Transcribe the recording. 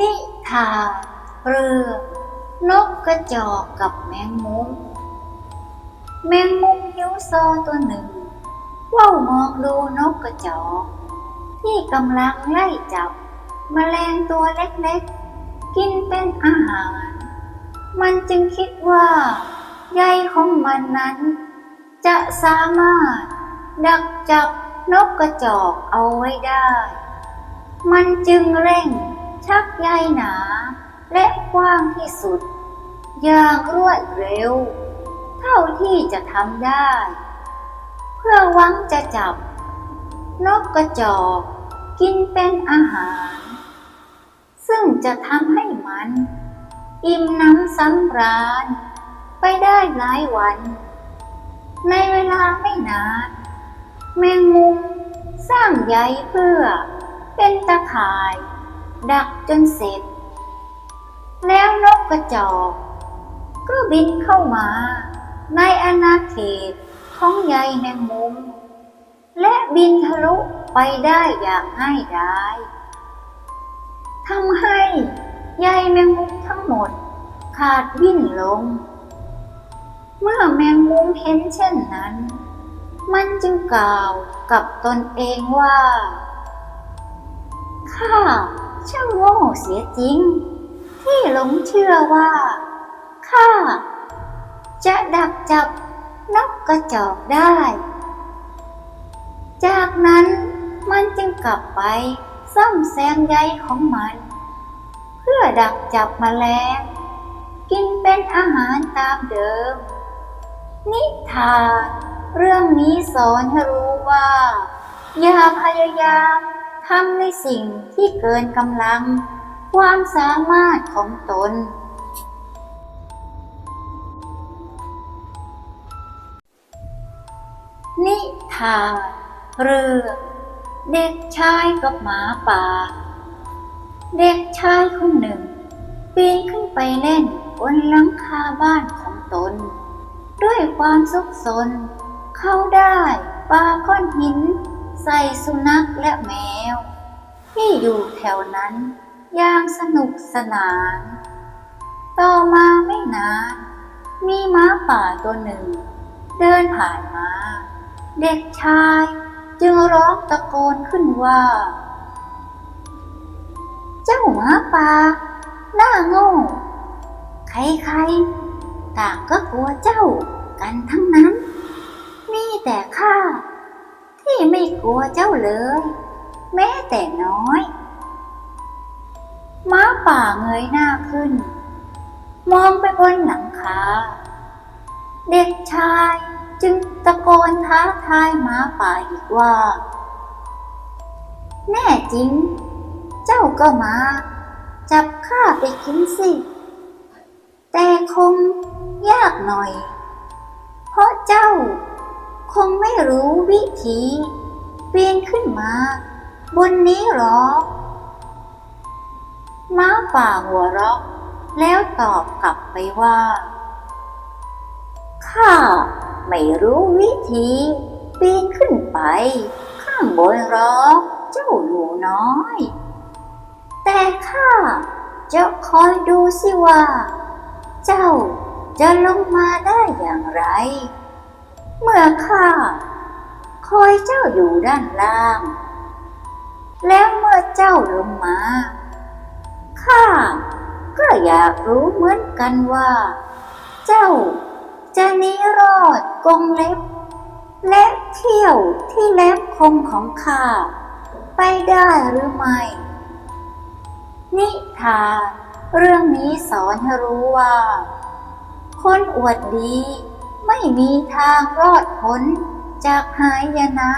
นิทานเรื่องนกกระจอกกับแมงมุม แมงมุมหิวโซตัวหนึ่งว่าวมองดูนกกระจอก ที่กำลังไล่จับมแมลงตัวเล็กๆ กินเป็นอาหาร มันจึงคิดว่าใยของมันนั้น จะสามารถดักจับนกกระจอกเอาไว้ได้ มันจึงเร่ง ชักใยหนา และกว้างที่สุด อย่างรวดเร็ว เท่าที่จะทำได้ เพื่อหวังจะจับ นกกระจอกกินเป็นอาหาร ซึ่งจะทำให้มัน อิ่มน้ำสำราญ ไปได้หลายวัน ในเวลาไม่นาน แมงมุมสร้างใยเพื่อเป็นตะข่าย ดักจนเสร็จ แล้วนกกระจอก ก็บินเข้ามา ในอาณาเขตของใยแมงมุม และบินทะลุไปได้อย่างง่ายดายทำให้ใยแมงมุมทั้งหมด ขาดวิ่นลง เมื่อแมงมุมเห็นเช่นนั้น มันจึงกล่าวกับตนเองว่า ข้า ช่างโง่เสียจริง ที่หลงเชื่อว่า ข้า จะดักจับนกกระจอกได้ จากนั้นมันจึงกลับไปซ่อมแซมใยของมัน เพื่อดักจับแมลง กินเป็นอาหารตามเดิม นิทานเรื่องนี้สอนให้รู้ว่า อย่าพยายาม ทำในสิ่งที่เกินกำลัง ความสามารถของตน นิทานเรื่องเด็กชายกับหมาป่า เด็กชายคนหนึ่ง ปีนขึ้นไปเล่นบนหลังคาบ้านของตน ด้วยความสุขสน เข้าได้ปาก้อนหิน ใส่สุนัขและแมว ที่อยู่แถวนั้นอย่างสนุกสนาน ต่อมาไม่นาน มีม้าป่าตัวหนึ่ง เดินผ่านมา เด็กชายจึงร้องตะโกนขึ้นว่า เจ้าหมาป่าหน้าโง่ใครๆต่างก็กลัวเจ้ากันทั้งนั้น มีแต่ข้า ที่ไม่กลัวเจ้าเลย แม้แต่น้อย ม้าป่าเงยหน้าขึ้น มองไปบนหลังคา เด็กชายจึงตะโกนท้าทายม้าป่าอีกว่า แน่จริง เจ้าก็มา จับข้าไปกินสิ แต่คงยากหน่อย เพราะเจ้า คงไม่รู้วิธีปีนขึ้นมา บนนี้หรอกม้าป่าหัวเราะแล้วตอบกลับไปว่า ข้าไม่รู้วิธีปีนขึ้นไป ข้างบนหรอกเจ้าหนูน้อย แต่ข้าจะคอยดูสิว่า เจ้าจะลงมาได้อย่างไร เมื่อข้าคอยเจ้าอยู่ด้านล่าง แล้วเมื่อเจ้าลงมาข้าก็อยากรู้เหมือนกันว่า เจ้าจะนี้รอดกงเล็บ และเที่ยวที่เล็บคมของข้าไปได้หรือไม่ นิทานเรื่องนี้สอนให้รู้ว่า คนอวดดี ไม่มีทางรอดพ้นจากหายนะ